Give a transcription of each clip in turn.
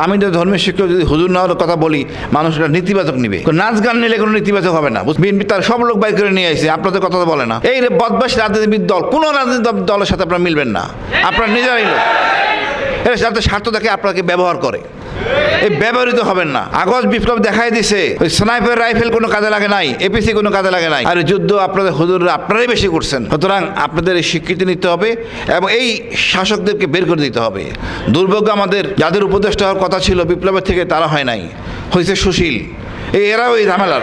আমি তো ধর্মের শিক্ষক, যদি হুজুর নেওয়ার কথা বলি মানুষরা নেতিবাচক নিবে। নাচ গান নিলে কোনো নেতিবাচক হবে না। বিএনপি তার সব লোক বাইর করে নিয়ে আসছে আপনাদের কথা তো বলে না। এই বদমাস রাজনীতিবিদ দল, কোনো রাজনীতি দলের সাথে আপনারা মিলবেন না। আপনারা নিজেরাই লোক। এরা যাতে স্বার্থ দেখে আপনাকে ব্যবহার করে। এই ব্যবহৃত হবেন না। আগজ বিপ্লব দেখাই দিছে, ওই স্নাইপার রাইফেল কোনো কাজে লাগে নাই, এপিসি কোনো কাজে লাগে নাই, আর যুদ্ধ আপনাদের হুজুররা আপনারাই বেশি করছেন। সুতরাং আপনাদের এই স্বীকৃতি নিতে হবে এবং এই শাসকদেরকে বের করে দিতে হবে। দুর্ভাগ্য আমাদের, যাদের উপদেষ্টা হওয়ার কথা ছিল, বিপ্লবের থেকে তারা হয় নাই। হয়েছে সুশীল। এই এরাও এই ঝামেলার।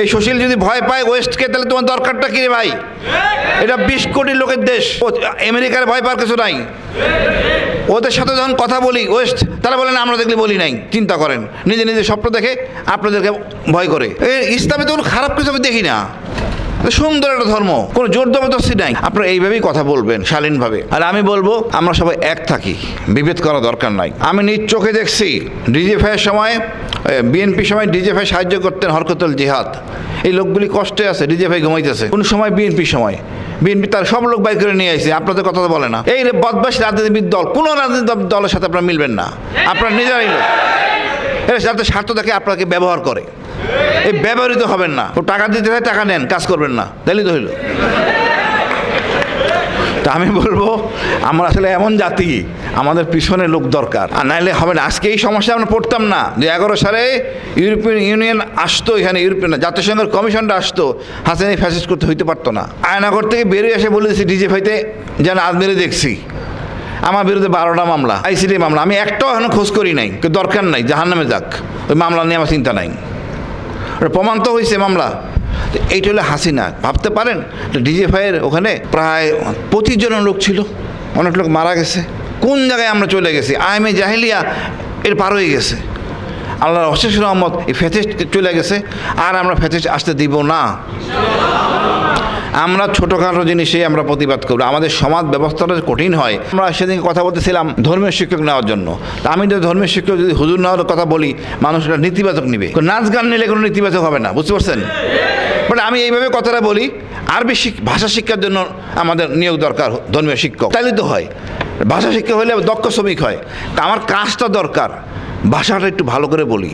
এই সুশীল যদি ভয় পায় ওয়েস্টকে, তাহলে তোমার দরকারটা কি রে ভাই? এটা বিশ কোটি লোকের দেশ। আমেরিকার ভয় পাওয়ার কিছু নাই। ওদের সাথে যখন কথা বলি, ওয়েস্ট, তারা বলেন আমরা দেখলে বলি নাই, চিন্তা করেন। নিজে নিজে স্বপ্ন দেখে আপনাদেরকে ভয় করে। ইসলামে তো খারাপ কিছু আমি দেখি না। সুন্দর একটা ধর্ম। কোনো জোর জবরদস্তি নাই। আপনারা এইভাবেই কথা বলবেন, শালীনভাবে। আর আমি বলব, আমরা সবাই এক থাকি। বিভেদ করা দরকার নাই। আমি নিজ চোখে দেখছি ডিজিএফআইয়ের সময় বিএনপি সময় ডিজিএফআই সাহায্য করতেন হরকতুল জিহাদ। এই লোকগুলি কষ্টে আছে ডিজিএফআই ঘুমাইতেছে। কোন সময় বিএনপি সময়। বিএনপি তার সব লোক বাইর করে নিয়ে আসছে আপনাদের কথা তো বলে না। এই বদমাস রাজনীতিবিদ দল, কোনো রাজনীতি দলের সাথে আপনারা মিলবেন না। আপনার নিজেরাই লোক। এরা যাতে স্বার্থ দেখে আপনাকে ব্যবহার করে। এই ব্যবহৃত হবেন না। ও টাকা দিতে হয় টাকা নেন, কাজ করবেন না। তাইলে তো হইল। তা আমি বলব, আমরা আসলে এমন জাতি, আমাদের পিছনে লোক দরকার। আর নাইলে হবে না, আজকে এই সমস্যা আমরা পড়তাম না। যে এগারো সালে ইউরোপিয়ান ইউনিয়ন আসতো, এখানে ইউরোপিয়ান জাতিসংঘের কমিশনটা আসতো। হাসান এই ফ্যাসিস করতে হইতে পারতো না। আয়নাগর থেকে বেরিয়ে এসে বলে দিচ্ছি ডিজে ভাইতে যেন আজমেরে দেখছি। আমার বিরুদ্ধে বারোটা মামলা, আইসিডি মামলা। আমি একটাও এখনও খোঁজ করি নাই দরকার নাই জাহান নামে যাক। ওই মামলা নিয়ে আমার চিন্তা নাই। প্রমাণ তো হয়েছে মামলা। এইটা হলো হাসিনা। ভাবতে পারেন ডিজিফাইয়ের ওখানে প্রায় পঁচিশ জন লোক ছিল। অনেক লোক মারা গেছে। কোন জায়গায় আমরা চলে গেছি? আইএমএ জাহিলিয়া এর পার হয়ে গেছে। আল্লাহর অশেষ রহমত, এই ফেথেস্ট চলে গেছে। আর আমরা ফেথেস্ট আসতে দিব না। আমরা ছোটোখাটো জিনিসে আমরা প্রতিবাদ করব। আমাদের সমাজ ব্যবস্থাটা কঠিন হয়, আমরা সেদিন কথা বলতেছিলাম ধর্মীয় শিক্ষক নেওয়ার জন্য। আমি তো ধর্মীয় শিক্ষক যদি হুজুর নেওয়ার কথা বলি, মানুষ এটা নেতিবাচক নিবে। নাচ গান নিলে কোনো নেতিবাচক হবে না, বুঝতে পারছেন? বাট আমি এইভাবে কথাটা বলি, আরবি ভাষা শিক্ষার জন্য আমাদের নিয়োগ দরকার ধর্মীয় শিক্ষক। তাইলে তো হয়। ভাষা শিক্ষা হলে দক্ষ শ্রমিক হয়। তা আমার কাজটা দরকার। ভাষাটা একটু ভালো করে বলি।